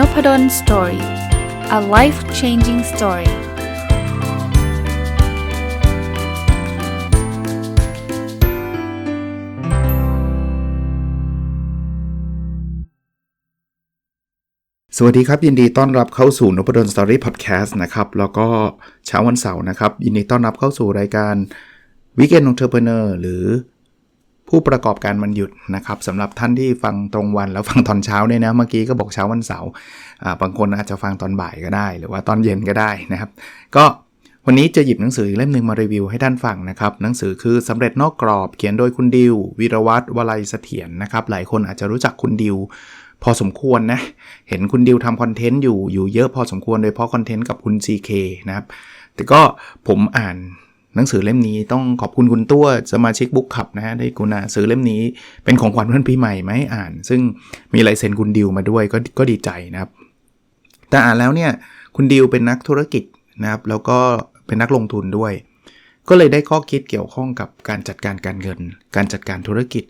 n o p ด d o สตอรี่ a life changing story สวัสดีครับ ยินดีต้อนรับเข้าสู่นพดลสตอรี่พอดแคสต์นะครับ แล้วก็เช้าวันเสาร์นะครับ ยินดีต้อนรับเข้าสู่รายการวิกเกนองเทอร์เพเนอร์หรือ ผู้ประกอบการมันหยุดนะครับสำหรับท่านที่ฟังตรงวันแล้วฟังตอนเช้าเนี่ยนะเมื่อกี้ก็บอกเช้าวันเสาร์บางคนอาจจะฟังตอนบ่ายก็ได้ หรือว่าตอนเย็นก็ได้นะครับ ก็วันนี้จะหยิบหนังสือเล่มหนึ่งมารีวิวให้ท่านฟังนะครับหนังสือคือสำเร็จนอกกรอบเขียนโดยคุณดิววีรวัตรวลัยเสถียรนะครับ หลายคนอาจจะรู้จักคุณดิวพอสมควรนะ เห็นคุณดิวทำคอนเทนต์อยู่อยู่เยอะพอสมควรโดยเฉพาะคอนเทนต์กับคุณ CK นะครับ แต่ก็ผมอ่าน หนังสือเล่มนี้ต้องขอบคุณคุณตัวสมาชิกบุ๊กขับนะฮะได้กุณาซื้อเล่มนี้เป็นของขวัญเพื่อนปีใหม่ไหมอ่าน ซึ่งมีลายเซ็นคุณดิวมาด้วยก็ก็ดีใจนะครับ แต่อ่านแล้วเนี่ยคุณดิวเป็นนักธุรกิจนะครับแล้วก็เป็นนักลงทุนด้วย ก็เลยได้ข้อคิดเกี่ยวข้องกับการจัดการการเงิน การจัดการธุรกิจ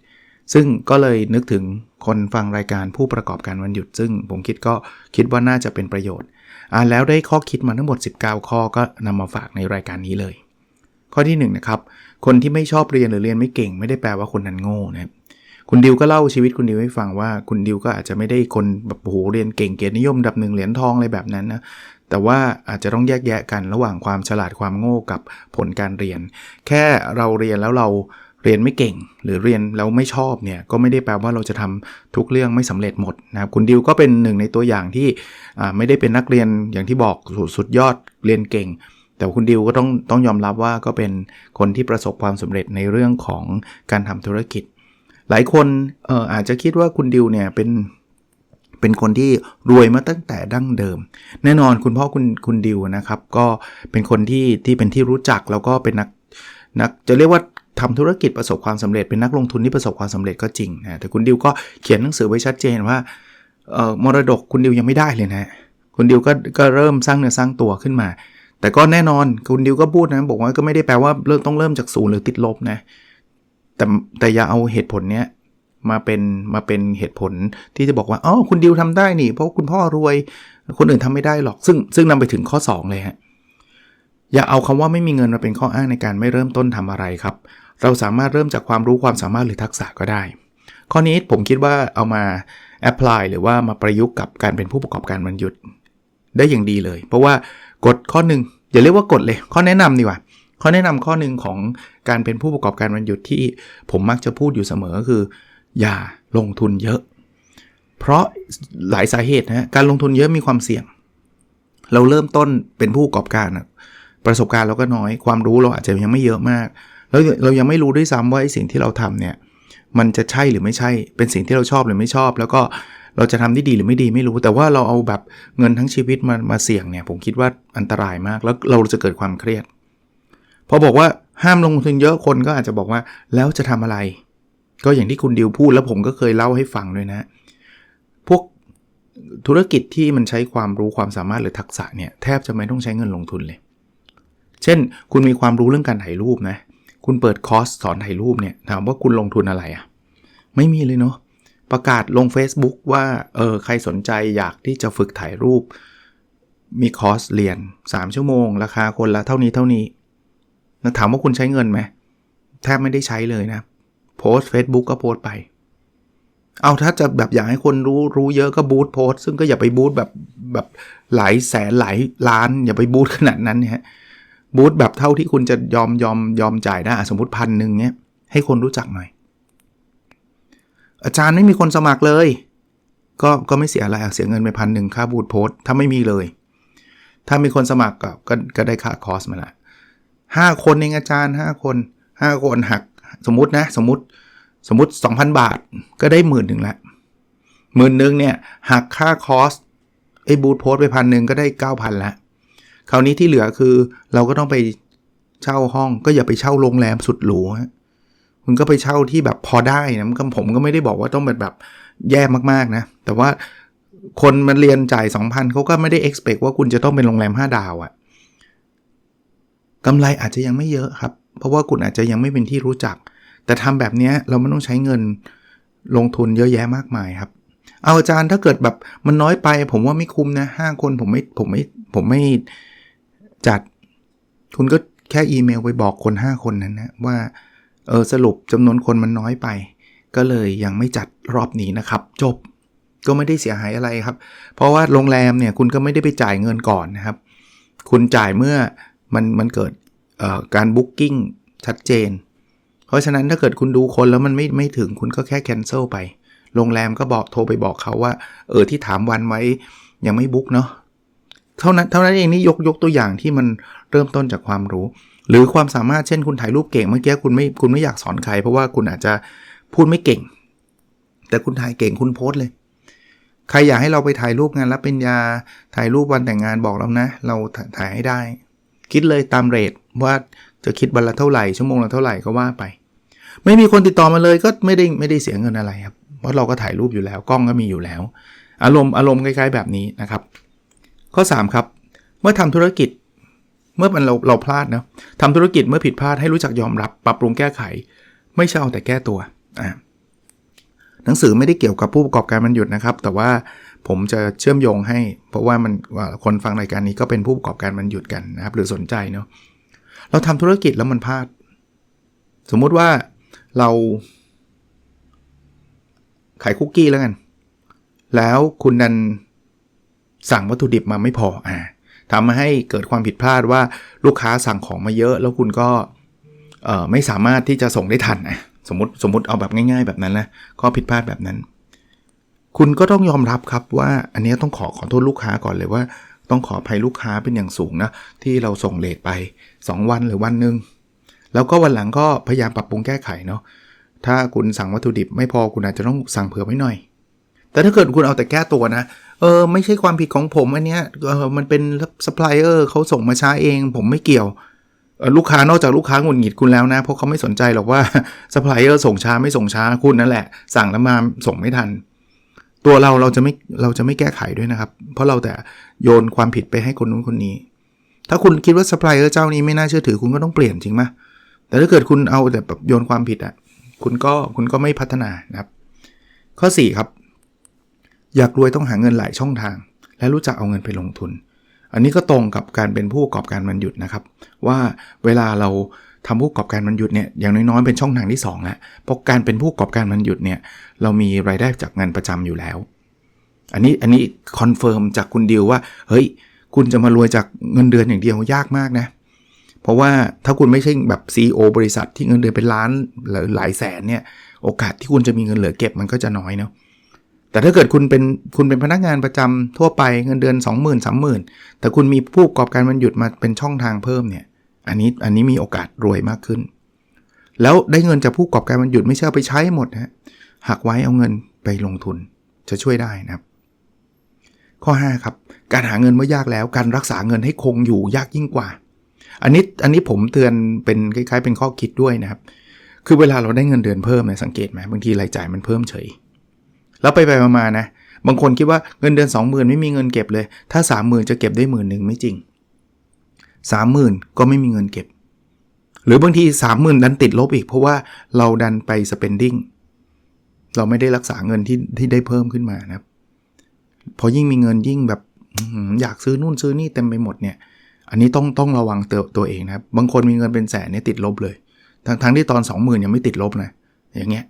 ซึ่งก็เลยนึกถึงคนฟังรายการผู้ประกอบการวันหยุด ซึ่งผมคิดก็คิดว่าน่าจะเป็นประโยชน์อ่านแล้วได้ข้อคิดมาทั้งหมด 19 ข้อก็นำมาฝากในรายการนี้เลย ข้อที่1นนะครับคนที่ไม่ชอบเรียนหรือเรียนไม่เก่ง ไม่ได้แปลว่าคนนั้นโง่นะครับคุณดิวก็เล่าชีวิตคุณดิวให้ฟังว่าคุณดิวก็อาจจะไม่ได้คนแบบโอ้โหเรียนเก่งเกียรตินิยมดับหนึ่งเหรียญทองอะไรแบบนั้นนะแต่ว่าอาจจะต้องแยกแยะกันระหว่างความฉลาดความโง่กับผลการเรียน แค่เราเรียนแล้วเราเรียนไม่เก่ง หรือเรียนแล้วไม่ชอบเนี่ยก็ไม่ได้แปลว่าเราจะทำทุกเรื่องไม่สำเร็จหมดนะครับคุณดิวก็เป็นหนึ่งในตัวอย่างที่ไม่ได้เป็นนักเรียนอย่างที่บอกสุดยอดเรียนเก่ง แต่คุณดิวก็ต้องต้องยอมรับว่าก็เป็นคนที่ประสบความสำเร็จในเรื่องของการทำธุรกิจ หลายคนเอออาจจะคิดว่าคุณดิวเนี่ยเป็นเป็นคนที่รวยมาตั้งแต่ดั้งเดิม แน่นอนคุณพ่อคุณคุณดิวนะครับ ก็เป็นคนที่ที่เป็นที่รู้จักแล้วก็เป็นนักนักจะเรียกว่าทำธุรกิจประสบความสำเร็จเป็นนักลงทุนที่ประสบความสำเร็จก็จริงนะแต่คุณดิวก็เขียนหนังสือไว้ชัดเจนว่าเออมรดกคุณดิวยังไม่ได้เลยนะคุณดิวก็ก็เริ่มสร้างเนื้อสร้างตัวขึ้นมา แต่ก็แน่นอนคุณดิวก็พูดนะ บอกว่าก็ไม่ได้แปลว่าเริ่มต้องเริ่มจากศูนย์หรือติดลบนะ แต่แต่อย่าเอาเหตุผลเนี้ยมาเป็นมาเป็นเหตุผลที่จะบอกว่าอ๋อคุณดิวทำได้นี่ เพราะคุณพ่อรวย คนอื่นทำไม่ได้หรอก ซึ่งซึ่งนำไปถึงข้อ 2 เลยฮะอย่าเอาคำว่าไม่มีเงินมาเป็นข้ออ้างในการไม่เริ่มต้นทำอะไรครับ เราสามารถเริ่มจากความรู้ความสามารถหรือทักษะก็ได้ ข้อนี้ผมคิดว่าเอามาแอพพลายหรือว่ามาประยุกต์กับการเป็นผู้ประกอบการมันหยุดได้อย่างดีเลย เพราะว่า กฎข้อหนึ่งอย่าเรียกว่ากฎเลย ข้อแนะนำดีกว่า ข้อแนะนำข้อหนึ่งของการเป็นผู้ประกอบการวันหยุดที่ผมมักจะพูดอยู่เสมอก็คือ อย่าลงทุนเยอะ เพราะหลายสาเหตุนะการลงทุนเยอะมีความเสี่ยง เราเริ่มต้นเป็นผู้ประกอบการประสบการณ์เราก็น้อย ความรู้เราอาจจะยังไม่เยอะมาก แล้วเรายังไม่รู้ด้วยซ้ำว่าสิ่งที่เราทำเนี่ยมันจะใช่หรือไม่ใช่ เป็นสิ่งที่เราชอบหรือไม่ชอบ แล้วก็ เราจะทำได้ดีหรือไม่ดีไม่รู้ แต่ว่าเราเอาแบบเงินทั้งชีวิตมามาเสี่ยงเนี่ย ผมคิดว่าอันตรายมาก แล้วเราจะเกิดความเครียด พอบอกว่าห้ามลงทุนเยอะคนก็อาจจะบอกว่าแล้วจะทำอะไร ก็อย่างที่คุณดิวพูดแล้วผมก็เคยเล่าให้ฟังด้วยนะ พวกธุรกิจที่มันใช้ความรู้ความสามารถหรือทักษะเนี่ยแทบจะไม่ต้องใช้เงินลงทุนเลย เช่น คุณมีความรู้เรื่องการถ่ายรูปนะ คุณเปิดคอร์สสอนถ่ายรูปเนี่ยถามว่าคุณลงทุนอะไรอะ่ะ ไม่มีเลยเนาะ ประกาศลง Facebook ว่าเออใครสนใจอยากที่จะฝึกถ่ายรูป มีคอร์สเรียน 3 ชั่วโมง ราคาคนละเท่านี้เท่านี้นะถามว่าคุณใช้เงินไหมแทบไม่ได้ใช้เลยนะ โพสเฟซบุ๊กก็โพสไป เอาถ้าจะแบบอยากให้คนรู้รู้เยอะก็บูตโพสซึ่งก็อย่าไปบูตแบบแบบหลายแสนหลายล้าน อย่าไปบูตขนาดนั้นเนี่ยบูตแบบเท่าที่คุณจะยอมยอมยอมจ่ายได้สมมติพันหนึ่งเนี้ยให้คนรู้จักหน่อย อาจารย์ไม่มีคนสมัครเลย ก็ก็ไม่เสียอะไรเสียเงินไปพันหนึ่งค่าบูทโพสถ้าไม่มีเลย ถ้ามีคนสมัครก็ก็ก็ได้ค่าคอสมาละห้าคนเองอาจารย์ห้าคนห้าคนหักสมมตินะ สมมติสมมติ 2,000 บาทก็ได้หมื่นหนึ่งละหมื่นหนึ่งเนี่ยหักค่าคอสไอ้บูทโพสไปพันหนึ่งก็ได้ 9,000ละคราวนี้ที่เหลือคือเราก็ต้องไปเช่าห้องก็อย่าไปเช่าโรงแรมสุดหรูฮะ คุณก็ไปเช่าที่แบบพอได้นะผมก็ไม่ได้บอกว่าต้องเป็นแบบแย่มากๆนะ แต่ว่าคนมันเรียนจ่าย 2,000เขาก็ไม่ได้ expect ว่าคุณจะต้องเป็นโรงแรม 5 ดาวอะ่ะกำไรอาจจะยังไม่เยอะครับ เพราะว่าคุณอาจจะยังไม่เป็นที่รู้จัก แต่ทำแบบนี้เราไม่ต้องใช้เงินลงทุนเยอะแยะมากมายครับ เอาอาจารย์ถ้าเกิดแบบมันน้อยไป ผมว่าไม่คุ้มนะห้าคนผมไม่ผมไม่ผมไม่จัด คุณก็แค่อีเมลไปบอกคน 5 คนนั้นนะว่า เออสรุปจำนวนคนมันน้อยไป ก็เลยยังไม่จัดรอบนี้นะครับ จบก็ไม่ได้เสียหายอะไรครับ เพราะว่าโรงแรมเนี่ยคุณก็ไม่ได้ไปจ่ายเงินก่อนนะครับ คุณจ่ายเมื่อมันมันเกิดการบุ๊กกิ้งชัดเจน เพราะฉะนั้นถ้าเกิดคุณดูคนแล้วมันไม่ไม่ถึงคุณก็แค่แคนเซิลไป โรงแรมก็บอกโทรไปบอกเขาว่า เออที่ถามวันไว้ยังไม่บุ๊กเนาะ เท่านั้นเท่านั้นเองนี่ยกยกตัวอย่างที่มันเริ่มต้นจากความรู้ หรือความสามารถเช่นคุณถ่ายรูปเก่งเมื่อกี้คุณไม่คุณไม่อยากสอนใคร เพราะว่าคุณอาจจะพูดไม่เก่ง แต่คุณถ่ายเก่งคุณโพสเลย ใครอยากให้เราไปถ่ายรูปงานรับปริญญาถ่ายรูปวันแต่งงานบอกเรานะ เราถ่ายให้ได้ คิดเลยตามเรทว่าจะคิดวันละเท่าไหร่ชั่วโมงละเท่าไหร่ก็ว่าไป ไม่มีคนติดต่อมาเลยก็ไม่ได้ไม่ได้เสียเงินอะไรครับเพราะเราก็ถ่ายรูปอยู่แล้วกล้องก็มีอยู่แล้ว อารมณ์อารมณ์คล้ายๆแบบนี้นะครับ ข้อ 3 ครับ เมื่อทำธุรกิจ เมื่อมันเราเราพลาดนะทำธุรกิจเมื่อผิดพลาดให้รู้จักยอมรับปรับปรุงแก้ไข ไม่ใช่เอาแต่แก้ตัวอ่าหนังสือไม่ได้เกี่ยวกับผู้ประกอบการมันหยุดนะครับ แต่ว่าผมจะเชื่อมโยงให้ เพราะว่ามันคนฟังรายการนี้ก็เป็นผู้ประกอบการมันหยุดกันนะครับ หรือสนใจเนาะเราทำธุรกิจแล้วมันพลาด สมมุติว่าเราขายคุกกี้แล้วกัน แล้วคุณดันสั่งวัตถุดิบมาไม่พออ่า ทำให้เกิดความผิดพลาดว่าลูกค้าสั่งของมาเยอะ แล้วคุณก็ไม่สามารถที่จะส่งได้ทันนะสมมติสมมติเอาแบบง่าย ๆ แบบนั้นนะข้อผิดพลาดแบบนั้น คุณก็ต้องยอมรับครับว่าอันนี้ต้องขอขอโทษลูกค้าก่อนเลยว่า ต้องขออภัยลูกค้าเป็นอย่างสูงนะที่เราส่งเลทไป 2 วันหรือวันหนึ่งแล้วก็วันหลังก็พยายามปรับปรุงแก้ไขเนาะถ้าคุณสั่งวัตถุดิบไม่พอคุณอาจจะต้องสั่งเผื่อไว้หน่อย แต่ถ้าเกิดคุณเอาแต่แก้ตัวนะ เออไม่ใช่ความผิดของผมอันเนี้ยเออมันเป็นซัพพลายเออร์เขาส่งมาช้าเอง ผมไม่เกี่ยวลูกค้านอกจากลูกค้าหงุดหงิดคุณแล้วนะ เพราะเขาไม่สนใจหรอกว่าซัพพลายเออร์ส่งช้าไม่ส่งช้าคุณนั่นแหละ สั่งแล้วมาส่งไม่ทัน ตัวเราเราจะไม่เราจะไม่แก้ไขด้วยนะครับ เพราะเราแต่โยนความผิดไปให้คนนู้นคนนี้ ถ้าคุณคิดว่าซัพพลายเออร์เจ้านี้ไม่น่าเชื่อถือคุณก็ต้องเปลี่ยนจริงไหมแต่ถ้าเกิดคุณเอาแต่แบบโยนความผิดอะ่ะคุณก็คุณก็ไม่พัฒนานะครับ ข้อ 4 ครับ อยากรวยต้องหาเงินหลายช่องทาง และรู้จักเอาเงินไปลงทุน อันนี้ก็ตรงกับการเป็นผู้ประกอบการมันหยุดนะครับ ว่าเวลาเราทำผู้ประกอบการมันหยุดเนี่ยอย่างน้อยๆเป็นช่องทางที่2แล้วเพราะการเป็นผู้ประกอบการมันหยุดเนี่ยเรามีรายได้จากงานประจำอยู่แล้ว อันนี้อันนี้คอนเฟิร์มจากคุณดิวว่าเฮ้ยคุณจะมารวยจากเงินเดือนอย่างเดียวยากมากนะเพราะว่าถ้าคุณไม่ใช่แบบ CEO บริษัทที่เงินเดือนเป็นล้านหรือหลายแสนเนี่ยโอกาสที่คุณจะมีเงินเหลือเก็บมันก็จะน้อยเนาะ แต่ถ้าเกิดคุณเป็นคุณเป็นพนักงานประจำทั่วไปเงินเดือน 20,000 30,000แต่คุณมีผู้ประกอบการมันหยุดมาเป็นช่องทางเพิ่มเนี่ย อันนี้อันนี้มีโอกาสรวยมากขึ้น แล้วได้เงินจากผู้ประกอบการมันหยุดไม่ใช่อไปใช้หมดนะหักไว้เอาเงินไปลงทุนจะช่วยได้นะครับ ข้อ 5 ครับ การหาเงินเมื่อยากแล้ว การรักษาเงินให้คงอยู่ยากยิ่งกว่า อันนี้อันนี้ผมเตือนเป็นคล้ายๆ เป็นข้อคิดด้วยนะครับ คือเวลาเราได้เงินเดือนเพิ่มเนี่ยสังเกตไหมบางทีรายจ่ายมันเพิ่มเฉย แล้วไปไปมาๆนะ บางคนคิดว่าเงินเดือน 20,000 ไม่มีเงินเก็บเลย ถ้า 30,000 จะเก็บได้หมื่นหนึ่งไม่จริง 30,000 ก็ไม่มีเงินเก็บ หรือบางที 30,000 ดันติดลบอีก เพราะว่าเราดันไป spending เราไม่ได้รักษาเงินที่ที่ได้เพิ่มขึ้นมานะครับพอยิ่งมีเงินยิ่งแบบอยากซื้อนู่นซื้อนี่เต็มไปหมดเนี่ย อันนี้ต้องต้องระวังตัวตัวเองนะครับ บางคนมีเงินเป็นแสนเนี่ยติดลบเลย ทั้งทั้งที่ตอน 20,000 ยังไม่ติดลบนะ อย่างเงี้ย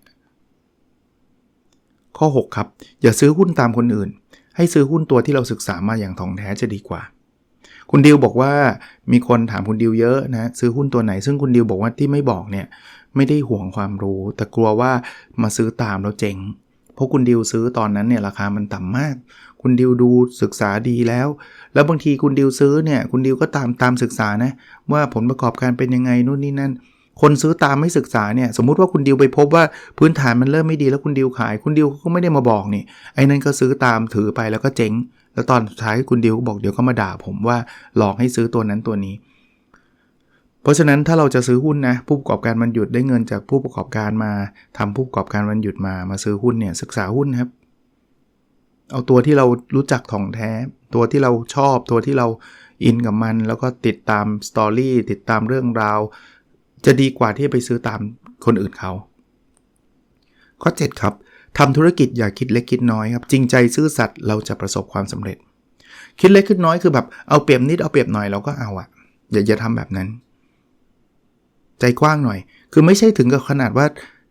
ข้อ 6 ครับ อย่าซื้อหุ้นตามคนอื่น ให้ซื้อหุ้นตัวที่เราศึกษามาอย่างท่องแท้จะดีกว่า คุณดิวบอกว่ามีคนถามคุณดิวเยอะนะซื้อหุ้นตัวไหน ซึ่งคุณดิวบอกว่าที่ไม่บอกเนี่ยไม่ได้ห่วงความรู้ แต่กลัวว่ามาซื้อตามแล้วเจ๊งเพราะคุณดิวซื้อตอนนั้นเนี่ยราคามันต่ำมาก คุณดิวดูศึกษาดีแล้ว แล้วบางทีคุณดิวซื้อเนี่ยคุณดิวก็ตามตามศึกษานะว่าผลประกอบการเป็นยังไงนู่นนี่นั่น คนซื้อตามไม่ศึกษาเนี่ย สมมุติว่าคุณดิวไปพบว่าพื้นฐานมันเริ่มไม่ดีแล้วคุณดิวขาย คุณดิวก็ไม่ได้มาบอกนี่ ไอ้นั่นก็ซื้อตามถือไปแล้วก็เจ๊ง แล้วตอนสุดท้ายคุณดิวก็บอกเดี๋ยวก็มาด่าผมว่าหลอกให้ซื้อตัวนั้นตัวนี้ เพราะฉะนั้นถ้าเราจะซื้อหุ้นนะผู้ประกอบการมันหยุดได้เงินจากผู้ประกอบการมาทำผู้ประกอบการมันหยุดมามาซื้อหุ้นเนี่ยศึกษาหุ้นครับ เอาตัวที่เรารู้จักท่องแท้ ตัวที่เราชอบตัวที่เราอินกับมัน แล้วก็ติดตามสตอรี่ติดตามเรื่องราว จะดีกว่าที่ไปซื้อตามคนอื่นเขา ข้อ 7 ครับทำธุรกิจอย่าคิดเล็กคิดน้อยครับ จริงใจซื่อสัตย์เราจะประสบความสำเร็จ คิดเล็กคิดน้อยคือแบบเอาเปรียบนิดเอาเปรียบหน่อยเราก็เอาอะอย่าอย่าทำแบบนั้น ใจกว้างหน่อย คือไม่ใช่ถึงกับขนาดว่า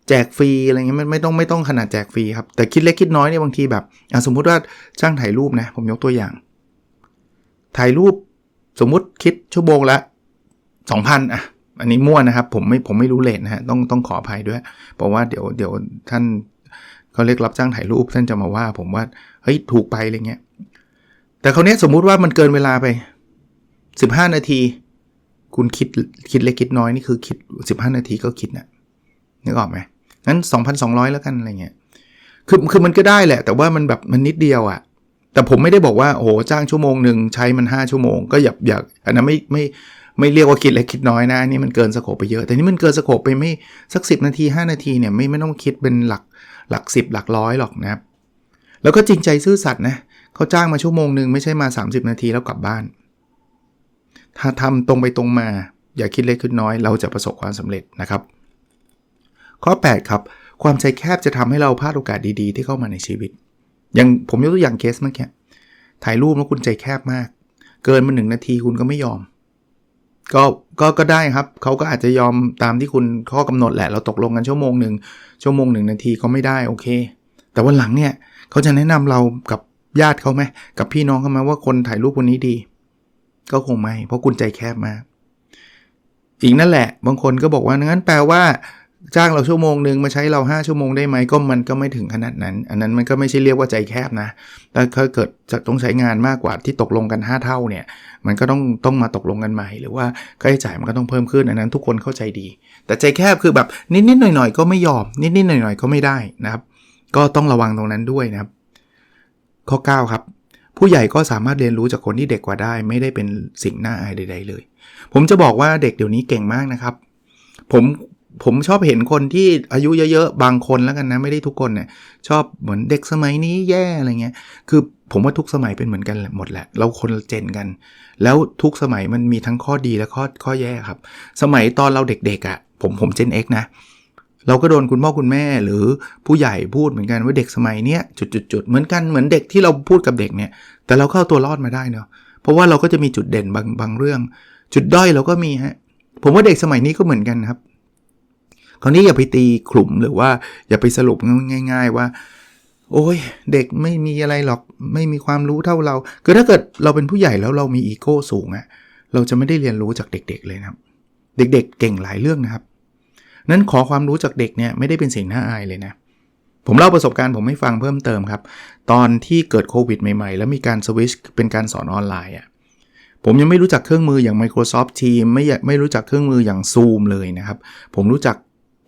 แจกฟรีอะไรเงี้ยไม่ไม่ต้องไม่ต้องขนาดแจกฟรีครับ แต่คิดเล็กคิดน้อยเนี่ยบางทีแบบสมมุติว่าช่างถ่ายรูปนะ ผมยกตัวอย่าง ถ่ายรูปสมมุติคิดชั่วโมงละ 2,000 อะ อันนี้มั่วนะครับ ผมไม่ผมไม่รู้เลทนะฮะต้องต้องขออภัยด้วย เพราะว่าเดี๋ยวเดี๋ยวท่านเขาเรียกรับจ้างถ่ายรูปท่านจะมาว่า ผมว่าเฮ้ยถูกไปอะไรเงี้ยแต่คราวนี้สมมุติว่ามันเกินเวลาไป 15 นาที คุณคิดคิดเล็กคิดน้อยนี่คือคิด 15 นาทีก็คิดนะนึกออกไหมงั้น 2,200 แล้วกันอะไรเงี้ยคือคือมันก็ได้แหละ แต่ว่ามันแบบมันนิดเดียวอะแต่ผมไม่ได้บอกว่าโอ้จ้างชั่วโมงหนึ่งใช้มัน 5 ชั่วโมง ก็อย่าอย่าอันนั้นไม่ไม่ ไม่เรียกว่าคิดเล็กคิดน้อยนะอันนี่มันเกินสโคปไปเยอะ แต่นี่มันเกินสโคปไปไม่สัก 10 นาที 5 นาทีเนี่ยไม่ไม่ต้องคิดเป็นหลักหลัก 10 หลักร้อยหรอกนะครับแล้วก็จริงใจซื่อสัตย์นะเขาจ้างมาชั่วโมงหนึ่งไม่ใช่มา 30 นาทีแล้วกลับบ้าน ถ้าทำตรงไปตรงมา อย่าคิดเล็กคิดน้อย เราจะประสบความสำเร็จนะครับ ข้อ 8 ครับ ความใจแคบจะทำให้เราพลาดโอกาสดีๆ ที่เข้ามาในชีวิต อย่างผมยกตัวอย่างเคสเมื่อกี้ถ่ายรูปแล้วคุณใจแคบมาก เกินมาหนึ่งนาทีคุณก็ไม่ยอม ก็ก็ก็ได้ครับเขาก็อาจจะยอมตามที่คุณข้อกำหนดแหละ เราตกลงกันชั่วโมงหนึ่งชั่วโมงหนึ่งนาทีก็ไม่ได้โอเค แต่วันหลังเนี่ยเขาจะแนะนำเรากับญาติเขาไหมกับพี่น้องเขาไหมว่าคนถ่ายรูปคนนี้ดี ก็คงไม่ เพราะคุณใจแคบมากอีกนั่นแหละ บางคนก็บอกว่างั้นแปลว่า จ้างเราชั่วโมงหนึ่งมาใช้เรา 5 ชั่วโมงได้ไหมก็มันก็ไม่ถึงขนาดนั้น อันนั้นมันก็ไม่ใช่เรียกว่าใจแคบนะ แต่ถ้าเกิดจะต้องใช้งานมากกว่าที่ตกลงกัน 5 เท่าเนี่ย มันก็ต้องต้องมาตกลงกันใหม่ หรือว่าค่าใช้จ่ายมันก็ต้องเพิ่มขึ้นอันนั้นทุกคนเข้าใจดี แต่ใจแคบคือแบบนิดๆหน่อยๆก็ไม่ยอม นิดๆหน่อยๆก็ไม่ได้นะครับ ก็ต้องระวังตรงนั้นด้วยนะครับ ข้อ 9 ครับ ผู้ใหญ่ก็สามารถเรียนรู้จากคนที่เด็กกว่าได้ ไม่ได้เป็นสิ่งน่าอายใด ๆ เลย ผมจะบอกว่าเด็กเดี๋ยวนี้เก่งมากนะครับ ผม ผมชอบเห็นคนที่อายุเยอะๆ บางคนแล้วกันนะ ไม่ได้ทุกคนเนี่ย ชอบเหมือนเด็กสมัยนี้แย่อะไรเงี้ย คือผมว่าทุกสมัยเป็นเหมือนกันหมดแหละ เราคนเจนกัน แล้วทุกสมัยมันมีทั้งข้อดีและข้อข้อแย่ครับ สมัยตอนเราเด็กๆอะ่ะ ผมผมเจน X นะ เราก็โดนคุณพ่อคุณแม่หรือผู้ใหญ่พูดเหมือนกันว่าเด็กสมัยเนี้ยจุดๆเหมือนกันเหมือนเด็กที่เราพูดกับเด็กเนี่ย แต่เราเข้าตัวรอดมาได้เนาะ เพราะว่าเราก็จะมีจุดเด่นบางบางเรื่อง จุดด้อยเราก็มีฮะ ผมว่าเด็กสมัยนี้ก็เหมือนกันครับ คราวนี้อย่าไปตีขลุ่มหรือว่าอย่าไปสรุปง่าย ๆว่า โอ้ยเด็กไม่มีอะไรหรอกไม่มีความรู้เท่าเรา คือถ้าเกิดเราเป็นผู้ใหญ่แล้วเรามีอีโก้สูงอะเราจะไม่ได้เรียนรู้จากเด็ก ๆ เลยนะครับ เด็กๆ เก่งหลายเรื่องนะครับ นั้นขอความรู้จากเด็กเนี่ยไม่ได้เป็นสิ่งน่าอายเลยนะผมเล่าประสบการณ์ผมให้ฟังเพิ่มเติมครับ ตอนที่เกิดโควิดใหม่ๆ แล้วมีการสวิชเป็นการสอนออนไลน์อะผมยังไม่รู้จักเครื่องมืออย่าง Microsoft Teams ไม่ไม่รู้จักเครื่องมืออย่าง Zoom เลยนะครับ ผมรู้จัก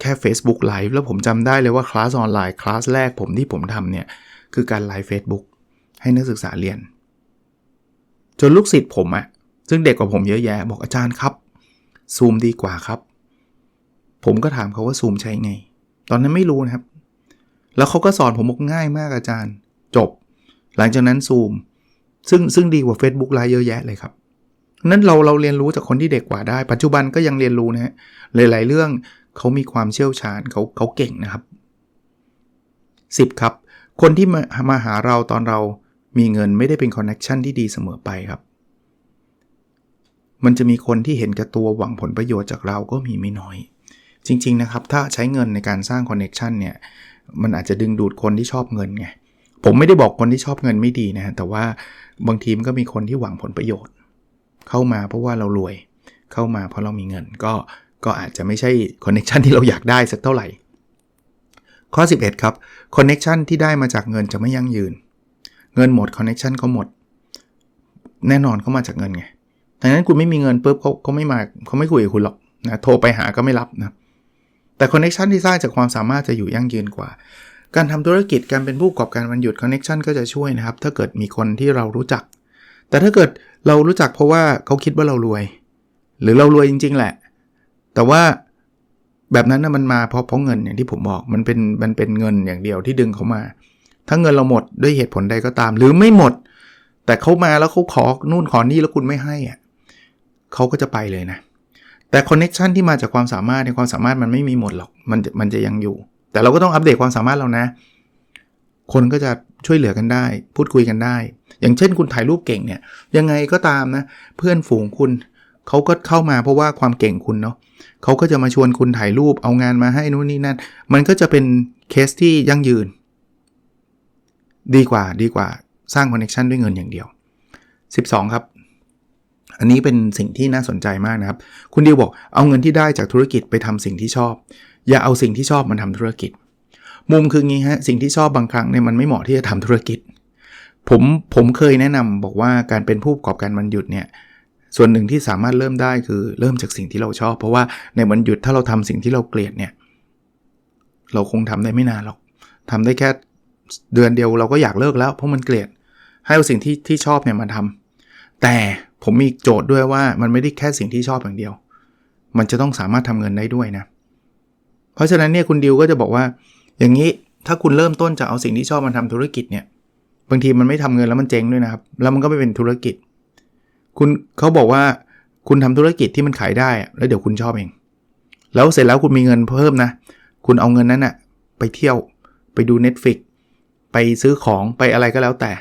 แค่ Facebook Live แล้วผมจำได้เลยว่าคลาสออนไลน์คลาสแรกผมที่ผมทำเนี่ย คือการไลฟ์ Facebook ให้นักศึกษาเรียน จนลูกศิษย์ผมอะซึ่งเด็กกว่าผมเยอะแยะ บอกอาจารย์ครับ Zoom ดีกว่าครับ ผมก็ถามเขาว่า Zoom ใช้ไง ตอนนั้นไม่รู้นะครับ แล้วเขาก็สอนผมบอกง่ายมากอาจารย์ จบ หลังจากนั้น Zoom ซึ่งซึ่งดีกว่า Facebook ไลฟ์เยอะแยะเลยครับนั้นเราเราเรียนรู้จากคนที่เด็กกว่าได้ ปัจจุบันก็ยังเรียนรู้นะฮะหลาย ๆ เรื่อง เขามีความเชี่ยวชาญเขาเขาเก่งนะครับ 10 ครับ คนที่มามาหาเราตอนเรามีเงินไม่ได้เป็นคอนเน็ชันที่ดีเสมอไปครับ มันจะมีคนที่เห็นแก่ตัวหวังผลประโยชน์จากเราก็มีไม่น้อย จริง ๆ นะครับ ถ้าใช้เงินในการสร้างคอนเน็ชันเนี่ย มันอาจจะดึงดูดคนที่ชอบเงินไง ผมไม่ได้บอกคนที่ชอบเงินไม่ดีนะแต่ว่าบางทีมันก็มีคนที่หวังผลประโยชน์ เข้ามาเพราะว่าเรารวย เข้ามาเพราะเรามีเงินก็ ก็อาจจะไม่ใช่คอนเน็ชันที่เราอยากได้สักเท่าไหร่ ข้อ 11 ครับคอนเน็ชันที่ได้มาจากเงินจะไม่ยั่งยืน เงินหมดคอนเน็ชันก็หมด แน่นอนเขามาจากเงินไงดังนั้นคุณไม่มีเงินปุ๊บเขาเขาไม่มาเขาไม่คุยกับคุณหรอกนะโทรไปหาก็ไม่รับนะแต่คอนเน็ชันที่สร้างจากความสามารถจะอยู่ยั่งยืนกว่า การทำธุรกิจการเป็นผู้ประกอบการวันหยุดคอนเน็ชันก็จะช่วยนะครับ ถ้าเกิดมีคนที่เรารู้จัก แต่ถ้าเกิดเรารู้จักเพราะว่าเขาคิดว่าเรารวย หรือเรารวยจริง ๆ แหละ แต่ว่าแบบนั้นนะมันมาเพราะเพราะเงินอย่างที่ผมบอกมันเป็นมันเป็นเงินอย่างเดียวที่ดึงเขามา ถ้าเงินเราหมดด้วยเหตุผลใดก็ตาม หรือไม่หมด แต่เขามาแล้วเขาขอนู่นขอนี่แล้วคุณไม่ให้อะเขาก็จะไปเลยนะ แต่คอนเน็ชันที่มาจากความสามารถในความสามารถมันไม่มีหมดหรอกมันมันจะยังอยู่ แต่เราก็ต้องอัปเดตความสามารถเรานะ คนก็จะช่วยเหลือกันได้ พูดคุยกันได้ อย่างเช่นคุณถ่ายรูปเก่งเนี่ยยังไงก็ตามนะ เพื่อนฝูงคุณ เขาก็เข้ามาเพราะว่าความเก่งคุณเนาะเขาก็จะมาชวนคุณถ่ายรูปเอางานมาให้นู่นนี่นั่น มันก็จะเป็นเคสที่ยั่งยืน ดีกว่าดีกว่าสร้างคอนเน c ชันด้วยเงินอย่างเดียว 12 ครับ อันนี้เป็นสิ่งที่น่าสนใจมากนะครับ คุณดิวบอกเอาเงินที่ได้จากธุรกิจไปทำสิ่งที่ชอบ อย่าเอาสิ่งที่ชอบมาทำธุรกิจ มุมคืองี้ฮะสิ่งที่ชอบบางครั้งเนี่ยมันไม่เหมาะที่จะทำธุรกิจผมผมเคยแนะนำบอกว่าการเป็นผู้ประกอบการวันหยุดเนี่ย ส่วนหนึ่งที่สามารถเริ่มได้คือเริ่มจากสิ่งที่เราชอบ เพราะว่าในวันหยุดถ้าเราทำสิ่งที่เราเกลียดเนี่ยเราคงทำได้ไม่นานหรอกทำได้แค่เดือนเดียวเราก็อยากเลิกแล้ว เพราะมันเกลียด ให้เอาสิ่งที่ที่ชอบเนี่ยมาทำแต่ผมมีโจทย์ด้วยว่ามันไม่ได้แค่สิ่งที่ชอบอย่างเดียว มันจะต้องสามารถทำเงินได้ด้วยนะ เพราะฉะนั้นเนี่ยคุณดิวก็จะบอกว่า อย่างนี้ถ้าคุณเริ่มต้นจะเอาสิ่งที่ชอบมาทำธุรกิจเนี่ยบางทีมันไม่ทำเงินแล้วมันเจ๊งด้วยนะครับ แล้วมันก็ไม่เป็นธุรกิจ คุณเขาบอกว่าคุณทำธุรกิจที่มันขายได้ แล้วเดี๋ยวคุณชอบเอง แล้วเสร็จแล้วคุณมีเงินเพิ่มนะ คุณเอาเงินนั้นอะไปเที่ยวไปดู Netflix ไปซื้อของไปอะไรก็แล้วแต่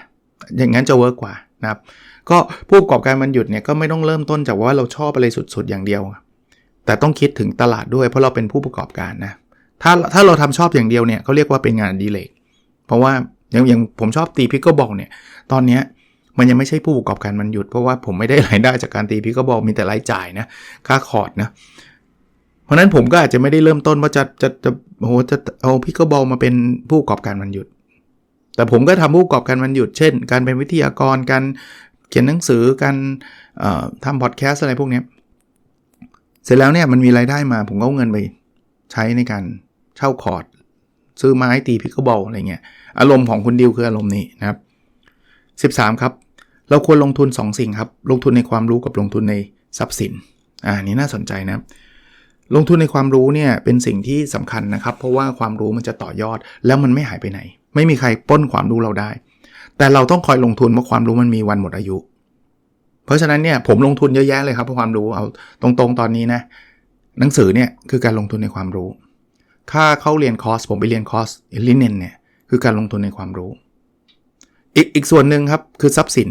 อย่างนั้นจะเวิร์กกว่านะครับ ก็ผู้ประกอบการมันหยุดเนี่ยก็ไม่ต้องเริ่มต้นจากว่าเราชอบอะไรสุดๆอย่างเดียว แต่ต้องคิดถึงตลาดด้วยเพราะเราเป็นผู้ประกอบการนะ ถ้าถ้าเราทำชอบอย่างเดียวเนี่ยเขาเรียกว่าเป็นงานดีเลกเพราะว่าอย่างอย่างผมชอบตีพิกเกิลบอลเนี่ย ตอนเนี้ย มันยังไม่ใช่ผู้ประกอบการมันหยุดเพราะว่าผมไม่ได้รายได้จากการตีพิกเกิลบอลมีแต่รายจ่ายนะค่าคอร์ดนะเพราะนั้นผมก็อาจจะไม่ได้เริ่มต้นว่าจะจะจะโอ้โหจะเอาพิกเกิลบอลมาเป็นผู้ประกอบการมันหยุด แต่ผมก็ทำผู้ประกอบการมันหยุดเช่น การเป็นวิทยากรการเขียนหนังสือการทำพอดแคสต์อะไรพวกนี้เสร็จแล้วเนี่ยมันมีรายได้มาผมก็เอาเงินไปใช้ในการเช่าคอร์ดซื้อไม้ตีพิกเกิลบอลอะไรเงี้ยอารมณ์ของคุณดิวคืออารมณ์นี้นะครับ 13 ครับ เราควรลงทุน 2 สิ่งครับ ลงทุนในความรู้กับลงทุนในทรัพย์สิน อ่านี่น่าสนใจนะลงทุนในความรู้เนี่ยเป็นสิ่งที่สำคัญนะครับ เพราะว่าความรู้มันจะต่อยอด แล้วมันไม่หายไปไหน ไม่มีใครป้นความรู้เราได้ แต่เราต้องคอยลงทุนเพราะความรู้มันมีวันหมดอายุ เพราะฉะนั้นเนี่ยผมลงทุนเยอะแยะเลยครับเพราะความรู้เอาตรงๆตอนนี้นะหนังสือเนี่ยคือการลงทุนในความรู้ ค่าเข้าเรียนคอร์สผมไปเรียนคอร์สลิเนนเนี่ยคือการลงทุนในความรู้ อีกอีกส่วนหนึ่งครับคือทรัพย์สิน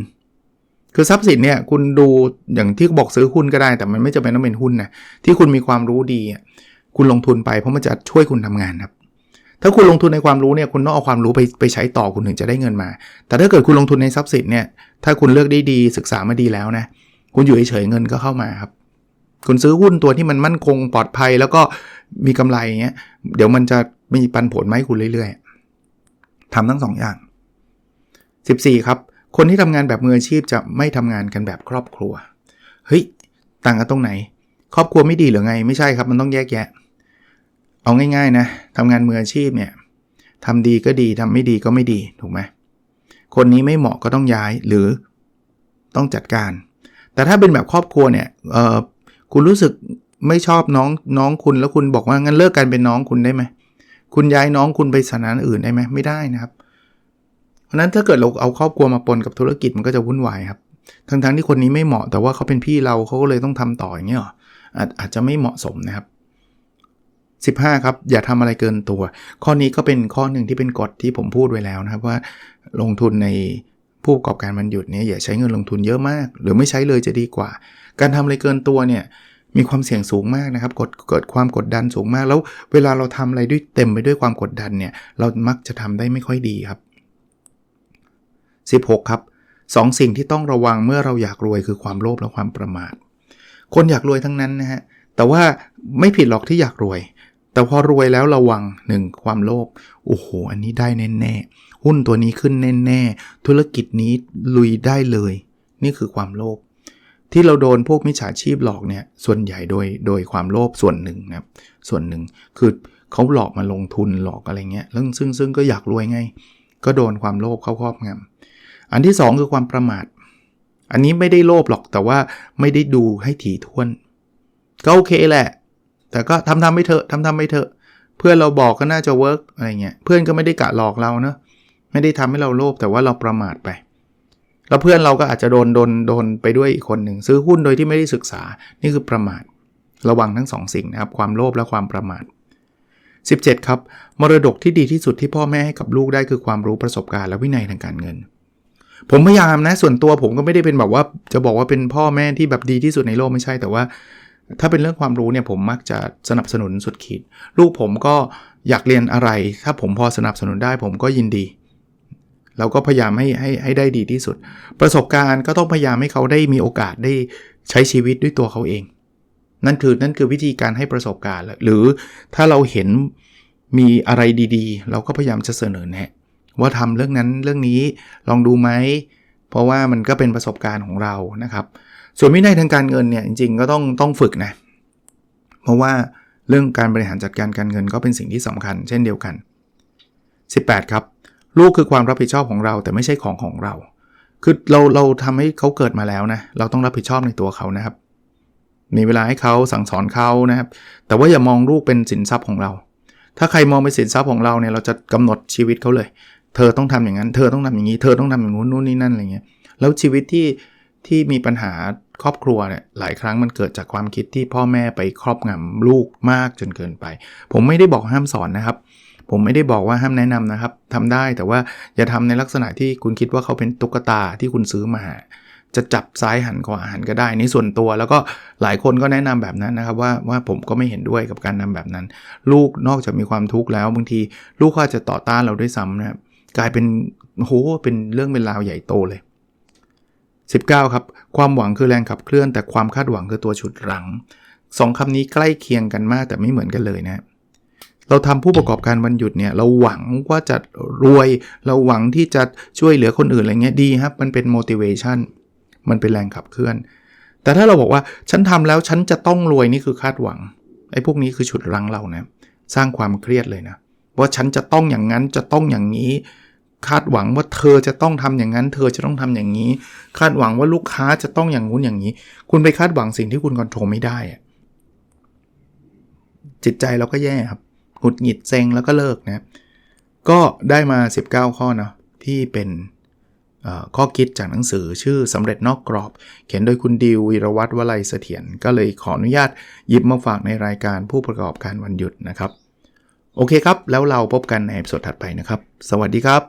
คือทรัพย์สินเนี่ยคุณดูอย่างที่บอกซื้อหุ้นก็ได้ แต่มันไม่จำเป็นต้องเป็นหุ้นนะที่คุณมีความรู้ดีคุณลงทุนไปเพราะมันจะช่วยคุณทำงานครับ ถ้าคุณลงทุนในความรู้เนี่ยคุณต้องเอาความรู้ไปไปใช้ต่อคุณถึงจะได้เงินมา แต่ถ้าเกิดคุณลงทุนในทรัพย์สินเนี่ยถ้าคุณเลือกได้ดีศึกษามาดีแล้วนะคุณอยู่เฉยเงินก็เข้ามาครับคุณซื้อหุ้นตัวที่มันมั่นคงปลอดภัยแล้วก็มีกำไรเงี้ยเดี๋ยวมันจะมีปันผลไหมคุณเรื่อย ๆทำทั้งสองอย่าง 14 ครับ คนที่ทำงานแบบมืออาชีพจะไม่ทำงานกันแบบครอบครัว เฮ้ย ต่างกันตรงไหน ครอบครัวไม่ดีหรือไง ไม่ใช่ครับ มันต้องแยกแยะ เอาง่ายๆนะทำงานมืออาชีพเนี่ยทำดีก็ดีทำไม่ดีก็ไม่ดีถูกไหมคนนี้ไม่เหมาะก็ต้องย้ายหรือต้องจัดการ แต่ถ้าเป็นแบบครอบครัวเนี่ยเออคุณรู้สึกไม่ชอบน้องน้องคุณแล้วคุณบอกว่างั้นเลิกกันเป็นน้องคุณได้ไหม คุณย้ายน้องคุณไปสถานอื่นได้ไหมไม่ได้นะครับ เพราะนั้นถ้าเกิดเราเอาครอบครัวมาปนกับธุรกิจมันก็จะวุ่นวายครับทั้งๆที่คนนี้ไม่เหมาะแต่ว่าเขาเป็นพี่เราเขาก็เลยต้องทำต่ออย่างเงี้ยหรออาจอาจจะไม่เหมาะสมนะครับ 15 ครับ อย่าทำอะไรเกินตัว ข้อนี้ก็เป็นข้อหนึ่งที่เป็นกฎที่ผมพูดไว้แล้วนะครับว่าลงทุนในผู้ประกอบการมันหยุดเนี่ยอย่าใช้เงินลงทุนเยอะมาก หรือไม่ใช้เลยจะดีกว่า การทำอะไรเกินตัวเนี่ยมีความเสี่ยงสูงมากนะครับกดเกิดความกดดันสูงมาก แล้วเวลาเราทำอะไรด้วยเต็มไปด้วยความกดดันเนี่ยเรามักจะทำได้ไม่ค่อยดีครับ 16 ครับสองสิ่งที่ต้องระวังเมื่อเราอยากรวยคือความโลภและความประมาท คนอยากรวยทั้งนั้นนะฮะ แต่ว่าไม่ผิดหรอกที่อยากรวย แต่พอรวยแล้วระวัง 1. ความโลภ โอ้โห อันนี้ได้แน่ๆ หุ้นตัวนี้ขึ้นแน่ๆ ธุรกิจนี้ลุยได้เลย นี่คือความโลภ ที่เราโดนพวกมิจฉาชีพหลอกเนี่ย ส่วนใหญ่โดยโดยความโลภส่วนหนึ่งนะครับส่วนหนึ่งคือเขาหลอกมาลงทุนหลอกอะไรเงี้ยแล้วซึ่งซึ่งก็อยากรวยไง ก็โดนความโลภเข้าครอบงำ อันที่ 2 คือความประมาท อันนี้ไม่ได้โลภหรอกแต่ว่าไม่ได้ดูให้ถี่ถ้วน ก็โอเคแหละ แต่ก็ทำทำไม่เถอะทำทำไม่เถอะ เพื่อนเราบอกก็น่าจะเวิร์กอะไรเงี้ย เพื่อนก็ไม่ได้กะหลอกเราเนะไม่ได้ทำให้เราโลภแต่ว่าเราประมาทไป แล้วเพื่อนเราก็อาจจะโดนโดนโดนไปด้วยอีกคนหนึ่งซื้อหุ้นโดยที่ไม่ได้ศึกษา นี่คือประมาท ระวังทั้งสองสิ่งนะครับ ความโลภและความประมาท 17 ครับ มรดกที่ดีที่สุดที่พ่อแม่ให้กับลูกได้คือความรู้ประสบการณ์และวินัยทางการเงิน ผมพยายามนะ ส่วนตัวผมก็ไม่ได้เป็นแบบว่า จะบอกว่าเป็นพ่อแม่ที่แบบดีที่สุดในโลกไม่ใช่ แต่ว่า ถ้าเป็นเรื่องความรู้เนี่ยผมมักจะสนับสนุนสุดขีด ลูกผมก็อยากเรียนอะไร ถ้าผมพอสนับสนุนได้ผมก็ยินดีเราก็พยายามให้ให้ให้ได้ดีที่สุด ประสบการณ์ก็ต้องพยายามให้เขาได้มีโอกาสได้ใช้ชีวิตด้วยตัวเขาเอง นั่นคือนั่นคือวิธีการให้ประสบการณ์ หรือถ้าเราเห็นมีอะไรดีๆ เราก็พยายามจะเสนอแนะ ว่าทำเรื่องนั้นเรื่องนี้ลองดูไหม เพราะว่ามันก็เป็นประสบการณ์ของเรานะครับ ส่วนวินัยทางการเงินเนี่ยจริงๆก็ต้องต้องฝึกนะ เพราะว่าเรื่องการบริหารจัดการการเงินก็เป็นสิ่งที่สำคัญเช่นเดียวกัน 18 ครับ ลูกคือความรับผิดชอบของเราแต่ไม่ใช่ของของเรา คือเราเราทำให้เขาเกิดมาแล้วนะเราต้องรับผิดชอบในตัวเขานะครับ มีเวลาให้เขาสั่งสอนเขานะครับ แต่ว่าอย่ามองลูกเป็นสินทรัพย์ของเราถ้าใครมองเป็นสินทรัพย์ของเราเนี่ยเราจะกำหนดชีวิตเขาเลย เธอต้องทำอย่างนั้น เธอต้องทำอย่างนี้ เธอต้องทำอย่างนู้นนู่นนี่นั่นอะไรเงี้ย แล้วชีวิตที่ที่มีปัญหาครอบครัวเนี่ยหลายครั้งมันเกิดจากความคิดที่พ่อแม่ไปครอบงำลูกมากจนเกินไป ผมไม่ได้บอกห้ามสอนนะครับ ผมไม่ได้บอกว่าห้ามแนะนำนะครับทำได้แต่ว่าอย่าทำในลักษณะที่คุณคิดว่าเขาเป็นตุ๊กตาที่คุณซื้อมาจะจับซ้ายหันขวาหันก็ได้นี่ส่วนตัว แล้วก็หลายคนก็แนะนำแบบนั้นนะครับว่าว่าผมก็ไม่เห็นด้วยกับการนำแบบนั้น ลูกนอกจากมีความทุกข์แล้วบางที ลูกก็อาจจะต่อต้านเราด้วยซ้ำนะครับ กลายเป็นโหเป็นเรื่องเป็นราวใหญ่โตเลย 19 ครับ ความหวังคือแรงขับเคลื่อน แต่ความคาดหวังคือตัวฉุดรั้งสองคำนี้ใกล้เคียงกันมากแต่ไม่เหมือนกันเลยนะ เราทำผู้ประกอบการวันหยุดเนี่ยเราหวังว่าจะรวย เราหวังที่จะช่วยเหลือคนอื่นอะไรเงี้ยดีครับ มันเป็น motivation มันเป็นแรงขับเคลื่อน แต่ถ้าเราบอกว่าฉันทำแล้วฉันจะต้องรวยนี่คือคาดหวังไอ้พวกนี้คือฉุดรั้งเรานะสร้างความเครียดเลยนะ ว่าฉันจะต้องอย่างนั้นจะต้องอย่างนี้ คาดหวังว่าเธอจะต้องทำอย่างนั้น เธอจะต้องทำอย่างนี้ คาดหวังว่าลูกค้าจะต้องอย่างงู้นอย่างนี้ คุณไปคาดหวังสิ่งที่คุณควบคุมไม่ได้อะจิตใจเราก็แย่ครับหงุดหงิดเซ็งแล้วก็เลิกนะ ก็ได้มา 19 ข้อเนาะที่เป็นข้อคิดจากหนังสือชื่อสำเร็จนอกกรอบ เขียนโดยคุณดิววีรวัตรวลัยเสถียรก็เลยขออนุญาตหยิบมาฝากในรายการผู้ประกอบการวันหยุดนะครับ โอเคครับ แล้วเราพบกันในสดถัดไปนะครับ สวัสดีครับ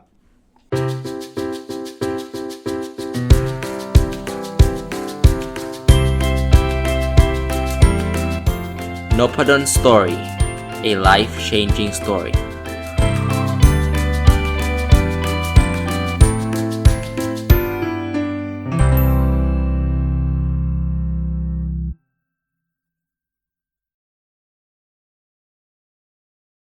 n o p a d o n Story a life changing story